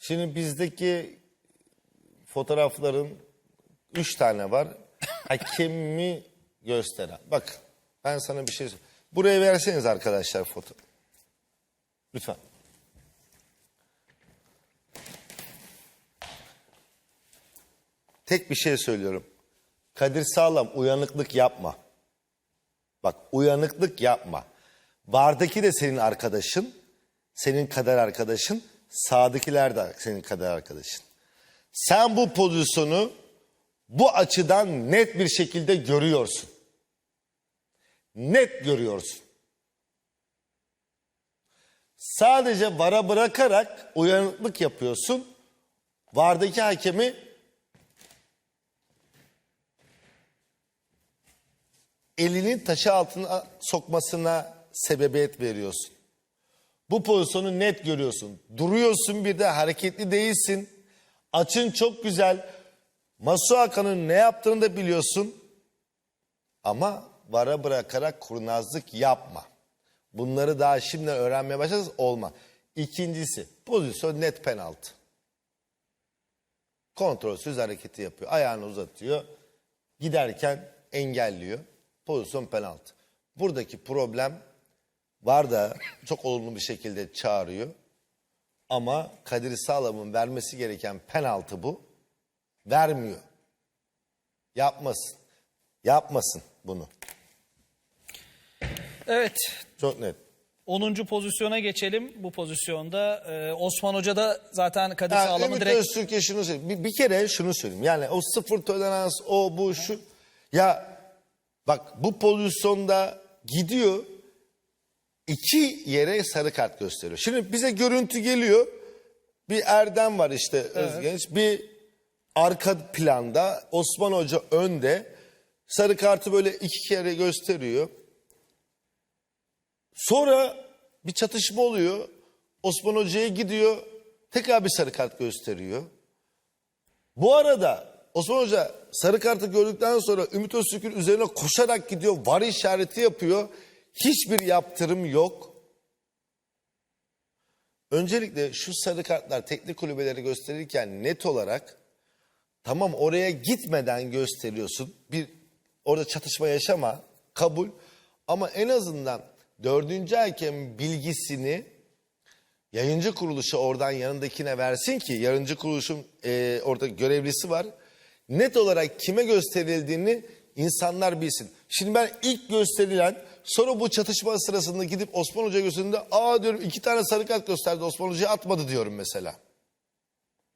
Şimdi bizdeki fotoğrafların üç tane var. Hakemi gösteren. Bak ben sana bir şey söyleyeyim. Buraya verseniz arkadaşlar foto. Lütfen. Tek bir şey söylüyorum. Kadir Sağlam uyanıklık yapma. Bak uyanıklık yapma. Vardaki de senin arkadaşın, senin kader arkadaşın, sağdakiler de senin kader arkadaşın. Sen bu pozisyonu bu açıdan net bir şekilde görüyorsun. Net görüyorsun. Sadece vara bırakarak uyanıklık yapıyorsun. Vardaki hakemi elini taşı altına sokmasına sebebiyet veriyorsun. Bu pozisyonu net görüyorsun. Duruyorsun bir de hareketli değilsin. Açın çok güzel. Masuaka'nın ne yaptığını da biliyorsun. Ama vara bırakarak kurnazlık yapma. Bunları daha şimdi öğrenmeye başlarsanız olma. İkincisi pozisyon net penaltı. Kontrolsüz hareketi yapıyor. Ayağını uzatıyor. Giderken engelliyor. Pozisyon penaltı. Buradaki problem var da çok olumlu bir şekilde çağırıyor. Ama Kadir Sağlam'ın vermesi gereken penaltı bu. Vermiyor. Yapmasın. Yapmasın bunu. Evet. Çok net. 10. pozisyona geçelim. Bu pozisyonda e, Osman Hoca da zaten Kadir Yani Sağlam'ı Ümit direkt Öztürk'e şunu söyleyeyim. Bir, bir kere şunu söyleyeyim. Yani o sıfır tolerans, o bu şu. Ya bak bu pozisyonda gidiyor iki yere sarı kart gösteriyor. Şimdi bize görüntü geliyor. Bir Erdem var işte Özgenç. Bir arka planda Osman Hoca önde. Sarı kartı böyle iki kere gösteriyor. Sonra bir çatışma oluyor. Osman Hoca'ya gidiyor. Tekrar bir sarı kart gösteriyor. Bu arada Osman Hoca sarı kartı gördükten sonra Ümit Öztürk'ün üzerine koşarak gidiyor. Var işareti yapıyor. Hiçbir yaptırım yok. Öncelikle şu sarı kartlar teknik kulübeleri gösterirken net olarak tamam oraya gitmeden gösteriyorsun. Bir orada çatışma yaşama kabul ama en azından dördüncü hakem bilgisini yayıncı kuruluşu oradan yanındakine versin ki yayıncı kuruluşun e, orada görevlisi var. Net olarak kime gösterildiğini insanlar bilsin. Şimdi ben ilk gösterilen sonra bu çatışma sırasında gidip Osman Hoca gösterdiğinde aa diyorum iki tane sarı kart gösterdi Osman Hoca'ya atmadı diyorum mesela.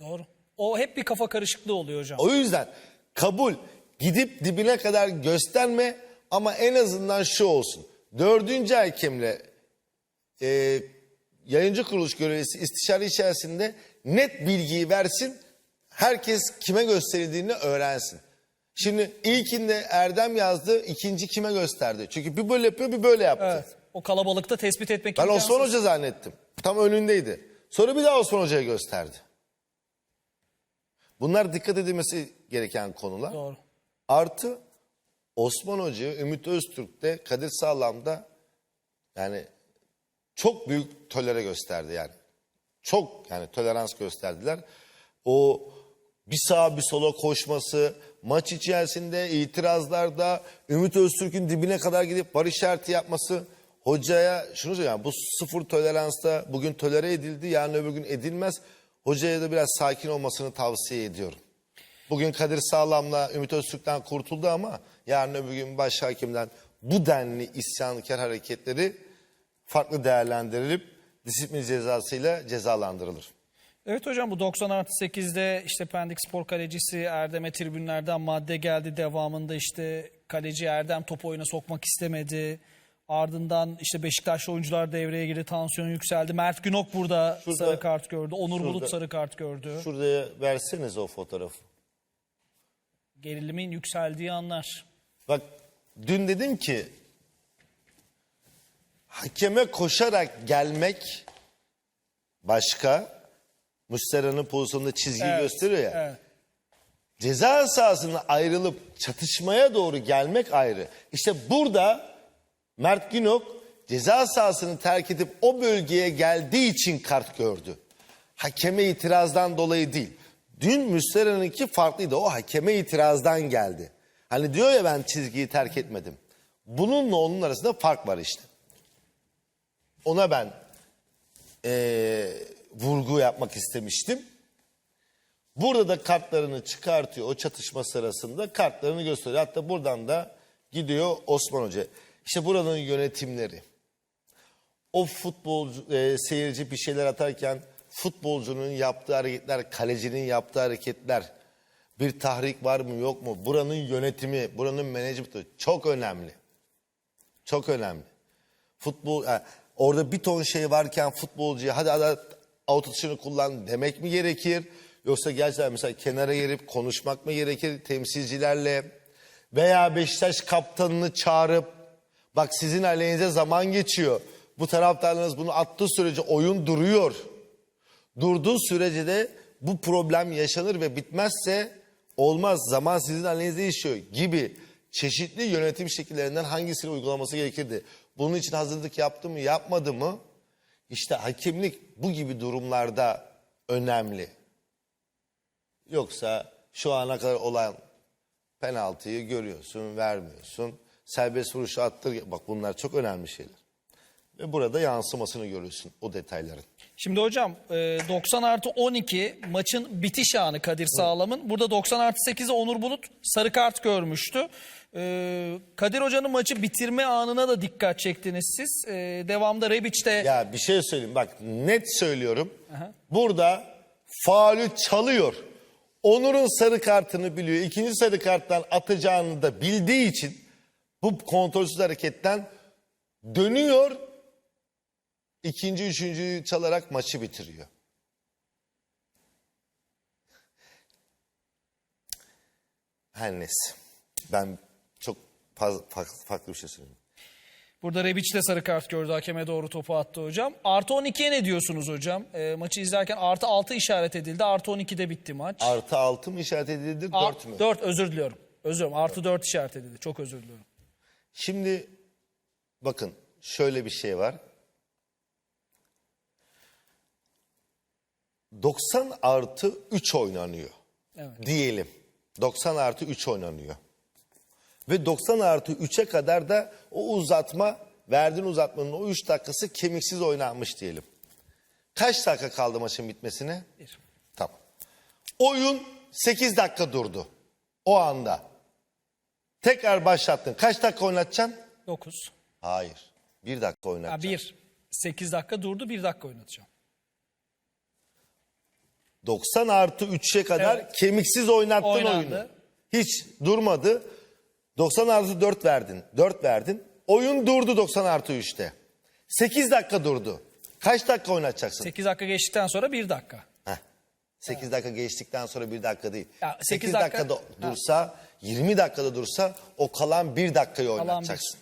Doğru. O hep bir kafa karışıklığı oluyor hocam. O yüzden kabul gidip dibine kadar gösterme ama en azından şu olsun. Dördüncü hakemle e, yayıncı kuruluş görevlisi istişare içerisinde net bilgiyi versin. Herkes kime gösterildiğini öğrensin. Şimdi ilkinde Erdem yazdı, ikinci kime gösterdi? Çünkü bir böyle yapıyor, bir böyle yaptı. Evet. O kalabalıkta tespit etmek Ben imkansız. Osman Hoca zannettim. Tam önündeydi. Sonra bir daha Osman Hoca'ya gösterdi. Bunlar dikkat edilmesi gereken konular. Doğru. Artı Osman Hoca, Ümit Öztürk'te, Kadir Sağlam'da yani çok büyük tolere gösterdi yani. Çok yani tolerans gösterdiler. O bir sağa bir sola koşması, maç içerisinde itirazlarda Ümit Öztürk'ün dibine kadar gidip var işareti yapması hocaya şunu söylüyor yani bu sıfır toleransta bugün tolere edildi yarın öbür gün edilmez. Hocaya da biraz sakin olmasını tavsiye ediyorum. Bugün Kadir Sağlam'la Ümit Öztürk'ten kurtuldu ama yarın öbür gün baş hakimden bu denli isyankar hareketleri farklı değerlendirilip disiplin cezasıyla cezalandırılır. Evet hocam bu 90 artı 8'de işte Pendik Spor kalecisi Erdem'e tribünlerden madde geldi. Devamında işte kaleci Erdem topu oyuna sokmak istemedi. Ardından işte Beşiktaşlı oyuncular devreye girdi. Tansiyon yükseldi. Mert Günok burada Şurada- sarı kart gördü. Onur şurada- Bulut sarı kart gördü. Şuraya verseniz o fotoğrafı. Gerilimin yükseldiği anlar. Bak dün dedim ki hakeme koşarak gelmek başka. Muslera'nın pozisyonunda çizgiyi Evet, gösteriyor ya. Evet. Ceza sahasına ayrılıp çatışmaya doğru gelmek ayrı. İşte burada Mert Günok ceza sahasını terk edip o bölgeye geldiği için kart gördü. Hakeme itirazdan dolayı değil. Dün Müstera'nınki farklıydı. O hakeme itirazdan geldi. Hani diyor ya ben çizgiyi terk etmedim. Bununla onun arasında fark var işte. Ona ben eee, vurgu yapmak istemiştim. Burada da kartlarını çıkartıyor o çatışma sırasında kartlarını gösteriyor. Hatta buradan da gidiyor Osman Hoca. İşte buranın yönetimleri. O futbolcu e, seyirci bir şeyler atarken futbolcunun yaptığı hareketler, kalecinin yaptığı hareketler, bir tahrik var mı yok mu? Buranın yönetimi, buranın menajmenti çok önemli. Çok önemli. Futbol e, orada bir ton şey varken futbolcuya hadi hadi out atışını kullan demek mi gerekir? Yoksa gerçekten mesela kenara gelip konuşmak mı gerekir temsilcilerle? Veya Beşiktaş kaptanını çağırıp bak sizin aleyhinize zaman geçiyor. Bu taraftarlarınız bunu attığı sürece oyun duruyor. Durduğu sürece de bu problem yaşanır ve bitmezse olmaz. Zaman sizin aleyhinize değişiyor gibi çeşitli yönetim şekillerinden hangisini uygulaması gerekirdi? Bunun için hazırlık yaptı mı yapmadı mı? İşte hakemlik bu gibi durumlarda önemli. Yoksa şu ana kadar olan penaltıyı görüyorsun, vermiyorsun. Serbest vuruş attır. Bak bunlar çok önemli şeyler. Ve burada yansımasını görüyorsun o detayların. Şimdi hocam e, 90 artı 12 maçın bitiş anı Kadir Sağlam'ın. Burada 90 artı 8'e Onur Bulut sarı kart görmüştü. E, Kadir Hoca'nın maçı bitirme anına da dikkat çektiniz siz. E, devamda Rebic de Ya bir şey söyleyeyim bak net söylüyorum. Burada faulü çalıyor. Onur'un sarı kartını biliyor. İkinci sarı karttan atacağını da bildiği için bu kontrolsüz hareketten dönüyor. İkinci, üçüncüyü çalarak maçı bitiriyor. Her neyse. Ben farklı, bir şey söyleyeyim. Burada Rebic de sarı kart gördü. Hakeme doğru topu attı hocam. Artı 12'ye ne diyorsunuz hocam? E, maçı izlerken artı 6 işaret edildi. Artı 12'de bitti maç. Artı altı mı işaret edildi, dört mü? 4 özür diliyorum. Özür dilerim. Artı 4 işaret edildi. Çok özür diliyorum. Şimdi bakın şöyle bir şey var. 90 artı 3 oynanıyor. Evet. Diyelim. 90 artı 3 oynanıyor. Ve 90 artı 3'e kadar da o uzatma, verdiğin uzatmanın o 3 dakikası kemiksiz oynanmış diyelim. Kaç dakika kaldı maçın bitmesine? Bir. Tamam. Oyun 8 dakika durdu. O anda. Tekrar başlattın. Kaç dakika oynatacaksın? 9. Hayır. Bir dakika Ha, oynatacaksın. 1. 8 dakika durdu. 1 dakika oynatacağım. 90 artı 3'e kadar Evet. kemiksiz oynattın Oynandı. oyunu. Hiç durmadı. 90 artı 4 verdin. 4 verdin. Oyun durdu 90 artı 3'te. 8 dakika durdu. Kaç dakika oynatacaksın? 8 dakika geçtikten sonra 1 dakika. Heh. 8 dakika geçtikten sonra 1 dakika değil. Ya, 8, sekiz dakikada dakika- dursa, 20 dakikada dursa o kalan 1 dakikayı bir. oynatacaksın.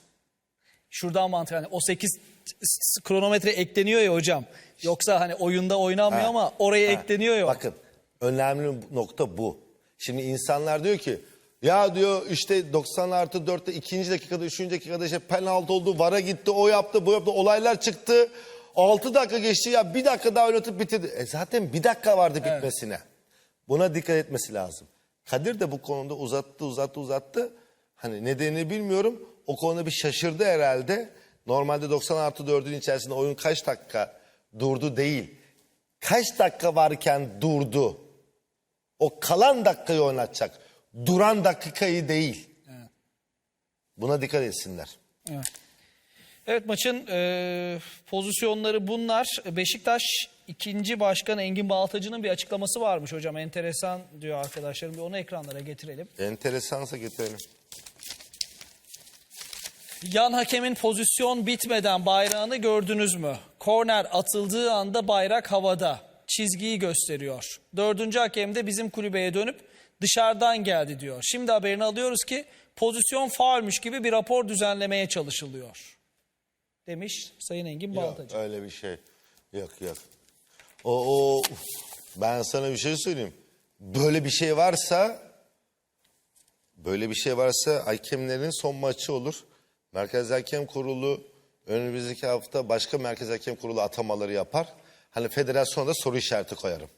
Şuradan mantık hani o 8 s- kronometre ekleniyor ya hocam. Yoksa hani oyunda oynanmıyor Ha. ama oraya Ha. ekleniyor ya. Bakın önemli nokta bu. Şimdi insanlar diyor ki ya diyor işte 90 artı 4'te ikinci dakikada üçüncü dakikada işte penaltı oldu vara gitti o yaptı bu yaptı olaylar çıktı. 6 dakika geçti ya bir dakika daha oynatıp bitirdi. E zaten bir dakika vardı bitmesine. Buna dikkat etmesi lazım. Kadir de bu konuda uzattı uzattı uzattı. Hani nedenini bilmiyorum. O konuda bir şaşırdı herhalde. Normalde 90 artı 4'ün içerisinde oyun kaç dakika durdu değil. Kaç dakika varken durdu. O kalan dakikayı oynatacak. Duran dakikayı değil. Buna dikkat etsinler. Evet. Evet maçın e, pozisyonları bunlar. Beşiktaş ikinci başkan Engin Baltacı'nın bir açıklaması varmış hocam. Enteresan diyor arkadaşlarım. Bir onu ekranlara getirelim. Enteresansa getirelim. Yan hakemin pozisyon bitmeden bayrağını gördünüz mü? Korner atıldığı anda bayrak havada. Çizgiyi gösteriyor. Dördüncü hakem de bizim kulübeye dönüp dışarıdan geldi diyor. Şimdi haberini alıyoruz ki pozisyon faulmüş gibi bir rapor düzenlemeye çalışılıyor. Demiş Sayın Engin Yok Baltacı. öyle bir şey. Yok yok. O, o ben sana bir şey söyleyeyim. Böyle bir şey varsa böyle bir şey varsa hakemlerin son maçı olur. Merkez Hakem Kurulu önümüzdeki hafta başka Merkez Hakem Kurulu atamaları yapar. hani federasyona da soru işareti koyarım.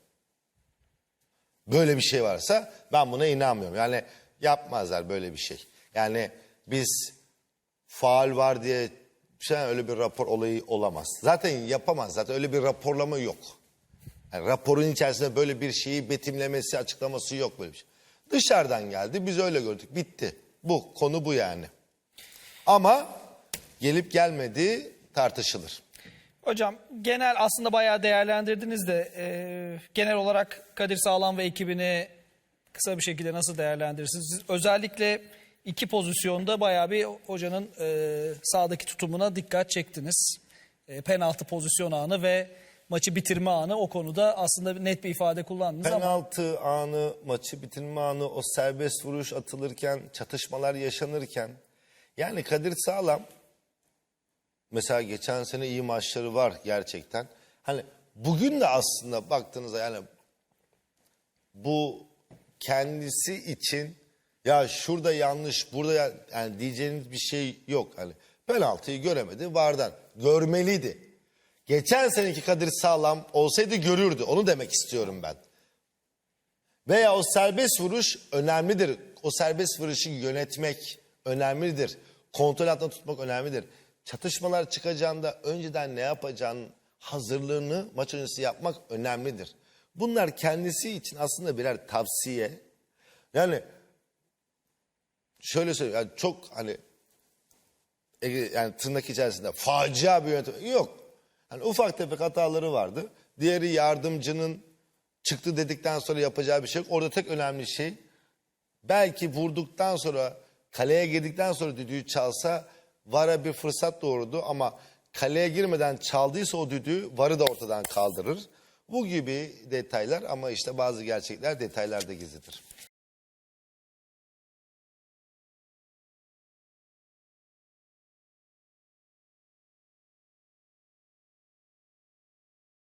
Böyle bir şey varsa ben buna inanmıyorum. Yani yapmazlar böyle bir şey. Yani biz faal var diye şey, öyle bir rapor olayı olamaz. Zaten yapamaz. Zaten öyle bir raporlama yok. Yani raporun içerisinde böyle bir şeyi betimlemesi, açıklaması yok böyle bir şey. Dışarıdan geldi, biz öyle gördük. Bitti. Bu, konu bu yani. Ama gelip gelmediği tartışılır. Hocam genel aslında bayağı değerlendirdiniz de e, genel olarak Kadir Sağlam ve ekibini kısa bir şekilde nasıl değerlendirirsiniz? Siz özellikle iki pozisyonda bayağı bir hocanın e, sağdaki tutumuna dikkat çektiniz. E, penaltı pozisyon anı ve maçı bitirme anı o konuda aslında net bir ifade kullandınız ama Penaltı anı, maçı bitirme anı, o serbest vuruş atılırken, çatışmalar yaşanırken. Yani Kadir Sağlam mesela geçen sene iyi maçları var gerçekten. Hani bugün de aslında baktığınızda yani bu kendisi için ya şurada yanlış, burada ya- yani diyeceğiniz bir şey yok. Hani penaltıyı göremedi, vardan görmeliydi. Geçen seneki Kadir Sağlam olsaydı görürdü. Onu demek istiyorum ben. Veya o serbest vuruş önemlidir. O serbest vuruşu yönetmek önemlidir. Kontrol altında tutmak önemlidir. Çatışmalar çıkacağında önceden ne yapacağın hazırlığını maç öncesi yapmak önemlidir. Bunlar kendisi için aslında birer tavsiye. Yani şöyle söyleyeyim yani çok hani e, yani tırnak içerisinde facia bir yönetim yok. Hani ufak tefek hataları vardı. Diğeri yardımcının çıktı dedikten sonra yapacağı bir şey yok. Orada tek önemli şey belki vurduktan sonra kaleye girdikten sonra düdüğü çalsa VAR'a bir fırsat doğurdu ama kaleye girmeden çaldıysa o düdüğü VAR'ı da ortadan kaldırır. Bu gibi detaylar ama işte bazı gerçekler detaylarda gizlidir.